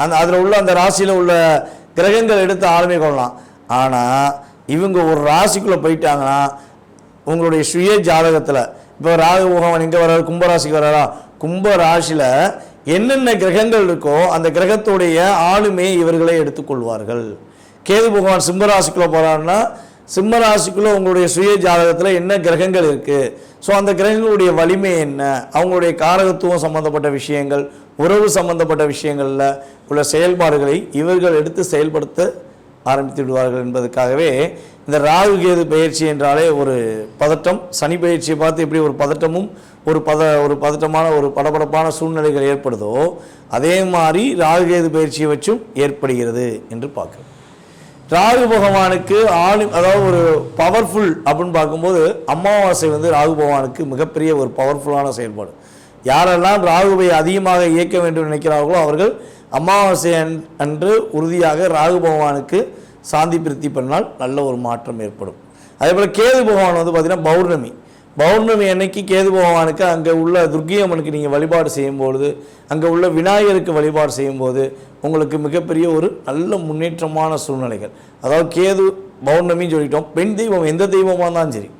அந்த அதில் உள்ள அந்த ராசியில் உள்ள கிரகங்கள் எடுத்து ஆளுமை கொள்ளலாம். ஆனால் இவங்க ஒரு ராசிக்குள்ளே போயிட்டாங்கன்னா உங்களுடைய சுய ஜாதகத்தில் இப்போ ராகு முகவன் இங்கே வர்றாரு கும்பராசிக்கு வர்றாரா? கும்ப ராசியில் என்னென்ன கிரகங்கள் இருக்கோ அந்த கிரகத்துடைய ஆளுமையை இவர்களே எடுத்துக்கொள்வார்கள் கேது பகவான் சிம்மராசிக்குள்ளே போகிறாருன்னா சிம்மராசிக்குள்ளே உங்களுடைய சுய ஜாதகத்தில் என்ன கிரகங்கள் இருக்குது ஸோ அந்த கிரகங்களுடைய வலிமை என்ன? அவங்களுடைய காரகத்துவம் சம்மந்தப்பட்ட விஷயங்கள் உறவு சம்பந்தப்பட்ட விஷயங்களில் உள்ள செயல்பாடுகளை இவர்கள் எடுத்து செயல்படுத்த ஆரம்பித்து விடுவார்கள் என்பதற்காகவே இந்த ராகு கேது பயிற்சி என்றாலே ஒரு பதட்டம். சனி பயிற்சியை பார்த்து எப்படி ஒரு பதட்டமும் ஒரு பத ஒரு பதட்டமான ஒரு படபடப்பான சூழ்நிலைகள் ஏற்படுதோ அதே மாதிரி ராகு கேது பயிற்சியை வச்சும் ஏற்படுகிறது என்று பார்க்கிறோம். ராகு பகவானுக்கு ஆளு அதாவது ஒரு பவர்ஃபுல் அப்படின்னு பார்க்கும்போது அமாவாசை வந்து ராகு பகவானுக்கு மிகப்பெரிய ஒரு பவர்ஃபுல்லான செயல்பாடு. யாரெல்லாம் ராகுவை அதிகமாக இயக்க வேண்டும் நினைக்கிறார்களோ அவர்கள் அமாவாசை அன்- அன்று உறுதியாக ராகு பகவானுக்கு சாந்தி பிரித்தி பண்ணால் நல்ல ஒரு மாற்றம் ஏற்படும். அதே போல் கேது பகவான் வந்து பார்த்திங்கன்னா பௌர்ணமி. பௌர்ணமி அன்னைக்கு கேது பகவானுக்கு அங்கே உள்ள துர்க்கை அம்மனுக்கு நீங்கள் வழிபாடு செய்யும்பொழுது அங்கே உள்ள விநாயகருக்கு வழிபாடு செய்யும்போது உங்களுக்கு மிகப்பெரிய ஒரு நல்ல முன்னேற்றமான சூழ்நிலைகள். அதாவது கேது பௌர்ணமின்னு சொல்லிட்டோம். பெண் தெய்வம் எந்த தெய்வமாக இருந்தாலும் சரி.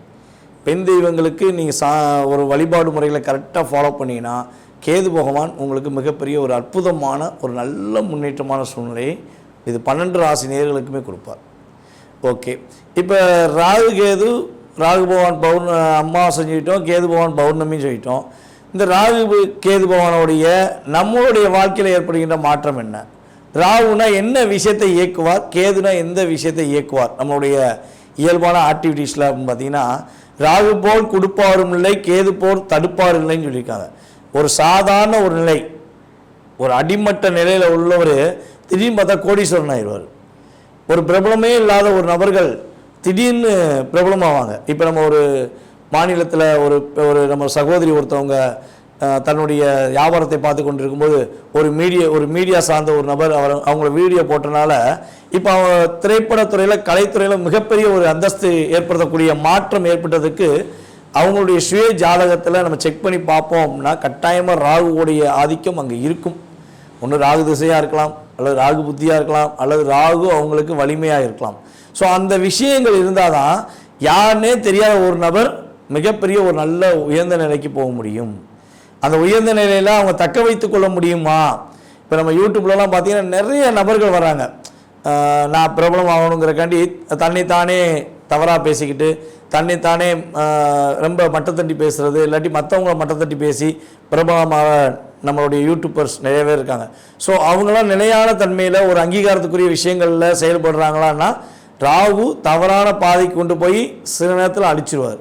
பெண் தெய்வங்களுக்கு நீங்கள் சா ஒரு வழிபாடு முறைகளை கரெக்டாக ஃபாலோ பண்ணிங்கன்னா கேது பகவான் உங்களுக்கு மிகப்பெரிய ஒரு அற்புதமான ஒரு நல்ல முன்னேற்றமான சூழ்நிலையை இது பன்னெண்டு ராசி நேர்களுக்குமே கொடுப்பார். ஓகே. இப்போ ராகு கேது ராகு பகவான் பௌர்ண அமாவாசை சொல்லிட்டோம் கேது பகவான் பௌர்ணமின்னு சொல்லிட்டோம். இந்த ராகு கேது பகவானுடைய நம்மளுடைய வாழ்க்கையில் ஏற்படுகின்ற மாற்றம் என்ன? ராகுனா என்ன விஷயத்தை இயக்குவார்? கேதுனா எந்த விஷயத்தை இயக்குவார்? நம்மளுடைய இயல்பான ஆக்டிவிட்டீஸில் அப்படின்னு பார்த்தீங்கன்னா ராகு போல் கொடுப்பாரும் இல்லை கேது போல் தடுப்பாரும் இல்லைன்னு சொல்லியிருக்காங்க. ஒரு சாதாரண ஒரு நிலை ஒரு அடிமட்ட நிலையில் உள்ளவர் திடீர்னு பார்த்தா கோடீஸ்வரன் ஆயிடுவார். ஒரு பிரபலமே இல்லாத ஒரு நபர்கள் திடீர்னு பிரபலமாவாங்க. இப்போ நம்ம ஒரு மாநிலத்தில் ஒரு ஒரு நம்ம சகோதரி ஒருத்தவங்க தன்னுடைய வியாபாரத்தை பார்த்து கொண்டிருக்கும்போது ஒரு மீடியா ஒரு மீடியா சார்ந்த ஒரு நபர் அவர் அவங்கள வீடியோ போட்டனால இப்போ அவங்க திரைப்படத்துறையில் கலைத்துறையில் மிகப்பெரிய ஒரு அந்தஸ்து ஏற்படுத்தக்கூடிய மாற்றம் ஏற்பட்டதுக்கு அவங்களுடைய சுய ஜாதகத்தில் நம்ம செக் பண்ணி பார்ப்போம் அப்படின்னா கட்டாயமாக ராகுவோடைய ஆதிக்கம் அங்கே இருக்கும். ஒன்று ராகு திசையாக இருக்கலாம் அல்லது ராகு புத்தியாக இருக்கலாம் அல்லது ராகு அவங்களுக்கு வலிமையாக இருக்கலாம். ஸோ அந்த விஷயங்கள் இருந்தால் தான் யாருன்னே தெரியாத ஒரு நபர் மிகப்பெரிய ஒரு நல்ல உயர்ந்த நிலைக்கு போக முடியும். அந்த உயர்ந்த நிலையில் அவங்க தக்க வைத்து கொள்ள முடியுமா? இப்போ நம்ம யூடியூப்லலாம் பார்த்தீங்கன்னா நிறைய நபர்கள் வராங்க. நான் பிரபலம் ஆகணுங்கிறக்காண்டி தன்னைத்தானே தவறாக பேசிக்கிட்டு தன்னைத்தானே ரொம்ப மட்டத்தட்டி பேசுகிறது இல்லாட்டி மற்றவங்கள மட்டத்தட்டி பேசி பிரபலமாக நம்மளுடைய யூடியூபர்ஸ் நிறைய பேர் இருக்காங்க. ஸோ அவங்களாம் நிலையான தன்மையில் ஒரு அங்கீகாரத்துக்குரிய விஷயங்களில் செயல்படுறாங்களான்னா ராகு தவறான பாதைக்கு கொண்டு போய் சில நேரத்தில் அழிச்சிருவார்.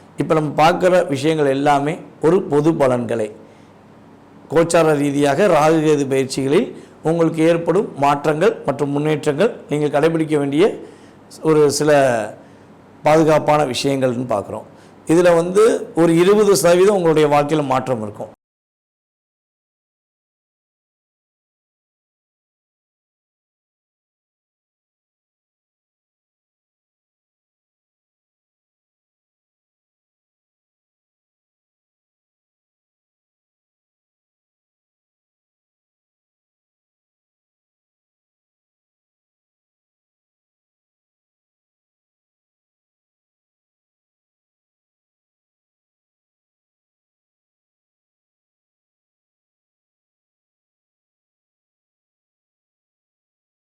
இப்போ நம்ம பார்க்குற விஷயங்கள் எல்லாமே ஒரு பொது பலன்களை. கோச்சார ரீதியாக ராகு கேது பயிற்சிகளில் உங்களுக்கு ஏற்படும் மாற்றங்கள் மற்றும் முன்னேற்றங்கள் நீங்கள் கடைபிடிக்க வேண்டிய ஒரு சில பாதுகாப்பான விஷயங்கள்னு பார்க்குறோம். இதில் வந்து ஒரு இருபது சதவீதம் உங்களுடைய வாழ்க்கையில் மாற்றம் இருக்கும்.